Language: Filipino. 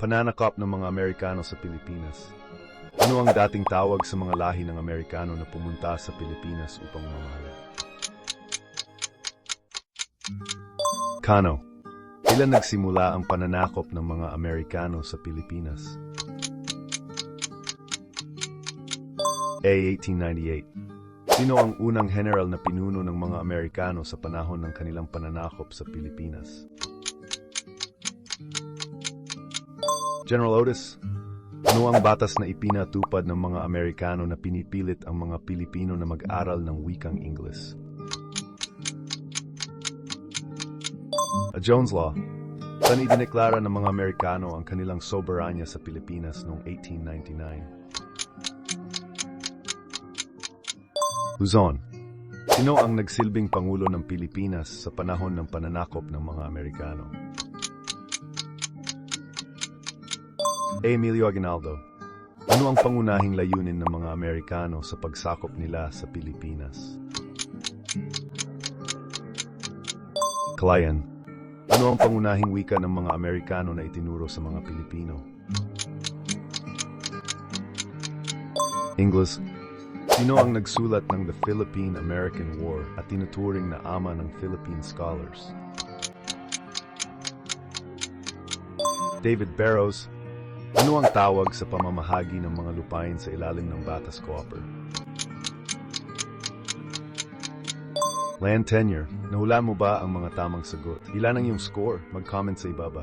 Pananakop ng mga Amerikano sa Pilipinas. Ano ang dating tawag sa mga lahi ng Amerikano na pumunta sa Pilipinas upang mamahala? Kano. Ilan nagsimula ang pananakop ng mga Amerikano sa Pilipinas? A. 1898. Sino ang unang general na pinuno ng mga Amerikano sa panahon ng kanilang pananakop sa Pilipinas? General Otis, ano ang batas na ipinatupad ng mga Amerikano na pinipilit ang mga Pilipino na mag-aral ng wikang Ingles? A Jones Law. Saan idineklara ng mga Amerikano ang kanilang soberanya sa Pilipinas noong 1899? Luzon. Sino ang nagsilbing Pangulo ng Pilipinas sa panahon ng pananakop ng mga Amerikano? Emilio Aguinaldo. Ano ang pangunahing layunin ng mga Amerikano sa pagsakop nila sa Pilipinas? Kalayan. Ano ang pangunahing wika ng mga Amerikano na itinuro sa mga Pilipino? English. Sino ang nagsulat ng The Philippine-American War at tinuturing na ama ng Philippine scholars? David Barrows. Ano ang tawag sa pamamahagi ng mga lupain sa ilalim ng Batas Cooper? Land tenure. Nahula mo ba ang mga tamang sagot? Ilan ang iyong score? Mag-comment sa ibaba.